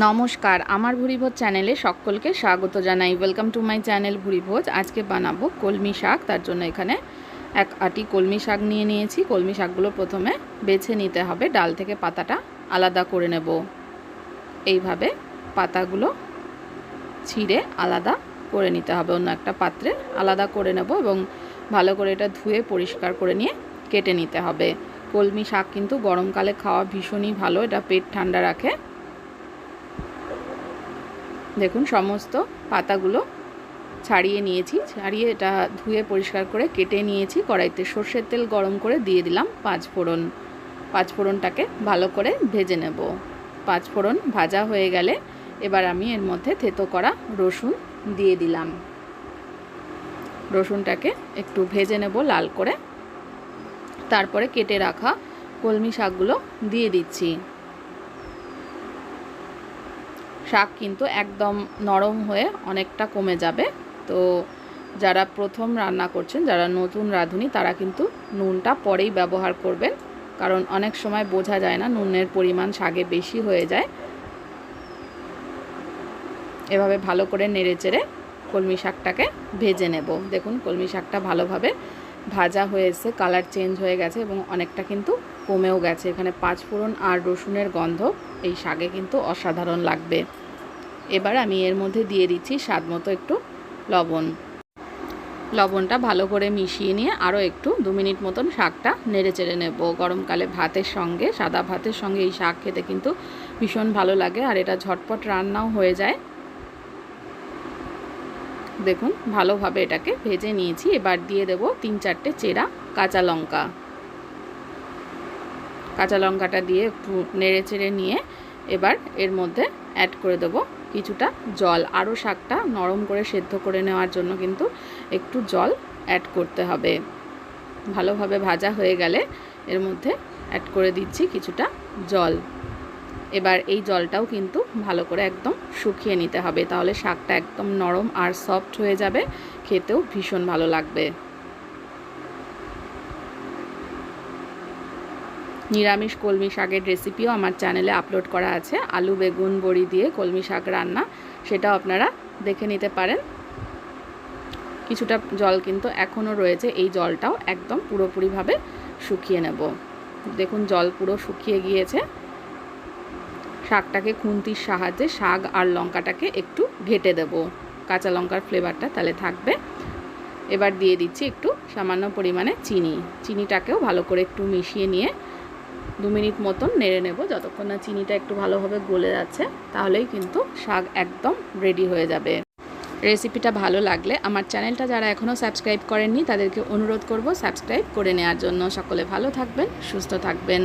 নমস্কার, আমার ভুরিভোজ চ্যানেলে সকলকে স্বাগত জানাই। Welcome to my channel Bhuribhoj. আজকে বানাবো কলমি শাক। তার জন্য এখানে এক আটি কলমি শাক নিয়ে নিয়েছি। কলমি শাকগুলো প্রথমে বেছে নিতে হবে। ডাল থেকে পাতাটা আলাদা করে নেব। এইভাবে পাতাগুলো ছিঁড়ে আলাদা করে নিতে হবে। অন্য একটা পাত্রে আলাদা করে নেব এবং ভালো করে এটা ধুয়ে পরিষ্কার করে নিয়ে কেটে নিতে হবে। কলমি শাক কিন্তু গরমকালে খাওয়া ভীষণই ভালো। এটা পেট ঠান্ডা রাখে। দেখুন, সমস্ত পাতাগুলো ছাড়িয়ে নিয়েছি। ছাড়িয়ে এটা ধুয়ে পরিষ্কার করে কেটে নিয়েছি। কড়াইতে সর্ষের তেল গরম করে দিয়ে দিলাম পাঁচ ফোড়ন। পাঁচ ফোড়নটাকে ভালো করে ভেজে নেব। পাঁচ ফোড়ন ভাজা হয়ে গেলে এবার আমি এর মধ্যে থেতো করা রসুন দিয়ে দিলাম। রসুনটাকে একটু ভেজে নেব লাল করে। তারপরে কেটে রাখা কলমি শাকগুলো দিয়ে দিচ্ছি। শাক কিন্তু একদম নরম হয়ে অনেকটা কমে যাবে। তো যারা প্রথম রান্না করছেন, যারা নতুন রাঁধুনি, তারা কিন্তু নুনটা পরেই ব্যবহার করবেন। কারণ অনেক সময় বোঝা যায় না, নুনের পরিমাণ শাকে বেশি হয়ে যায়। এভাবে ভালো করে নেড়ে চেড়ে কলমি শাকটাকে ভেজে নেব। দেখুন, কলমি শাকটা ভালোভাবে ভাজা হয়ে এসে কালার চেঞ্জ হয়ে গেছে এবং অনেকটা কিন্তু কমেও গেছে। এখানে পাঁচ ফোড়ন আর রসুনের গন্ধ, এই শাকে কিন্তু অসাধারণ লাগবে। এবার আমি এর মধ্যে দিয়ে দিচ্ছি স্বাদ মতো একটু লবণ। লবণটা ভালো করে মিশিয়ে নিয়ে আরও একটু দু মিনিট মতন শাকটা নেড়ে চেড়ে নেব গরমকালে ভাতের সঙ্গে, সাদা ভাতের সঙ্গে এই শাক খেতে কিন্তু ভীষণ ভালো লাগে আর এটা ঝটপট রান্নাও হয়ে যায়। দেখুন, ভালোভাবে এটাকে ভেজে নিয়েছি। এবার দিয়ে দেব তিন চারটে চেরা কাঁচা লঙ্কা। কাঁচা লঙ্কাটা দিয়ে একটু নেড়ে চেড়ে নিয়ে এবার এর মধ্যে অ্যাড করে দেবো কিছুটা জল। আরও শাকটা নরম করে সেদ্ধ করে নেওয়ার জন্য কিন্তু একটু জল অ্যাড করতে হবে। ভালোভাবে ভাজা হয়ে গেলে এর মধ্যে অ্যাড করে দিচ্ছি কিছুটা জল। এবার এই জলটাও কিন্তু ভালো করে একদম শুকিয়ে নিতে হবে, তাহলে শাকটা একদম নরম আর সফট হয়ে যাবে। খেতেও ভীষণ ভালো লাগবে। নিরামিষ কলমি শাকের রেসিপিও আমার চ্যানেলে আপলোড করা আছে। আলু, বেগুন, বড়ি দিয়ে কলমি শাক রান্না, সেটাও আপনারা দেখে নিতে পারেন। কিছুটা জল কিন্তু এখনও রয়েছে, এই জলটাও একদম পুরোপুরিভাবে শুকিয়ে নেব। দেখুন, জল পুরো শুকিয়ে গিয়েছে। শাকটাকে খুন্তির সাহায্যে শাক আর লঙ্কাটাকে একটু ঘেটে দেব। কাঁচা লঙ্কার ফ্লেভারটা তাহলে থাকবে। এবার দিয়ে দিচ্ছি একটু সামান্য পরিমাণে চিনি। চিনিটাকেও ভালো করে একটু মিশিয়ে নিয়ে দু মিনিট মতন নেড়ে নেব। যতক্ষণ না চিনিটা একটু ভালোভাবে গলে যাচ্ছে, তাহলেই কিন্তু শাক একদম রেডি হয়ে যাবে। রেসিপিটা ভালো লাগলে আমার চ্যানেলটা যারা এখনও সাবস্ক্রাইব করেননি, তাদেরকে অনুরোধ করব সাবস্ক্রাইব করে নেওয়ার জন্য। সকলে ভালো থাকবেন, সুস্থ থাকবেন।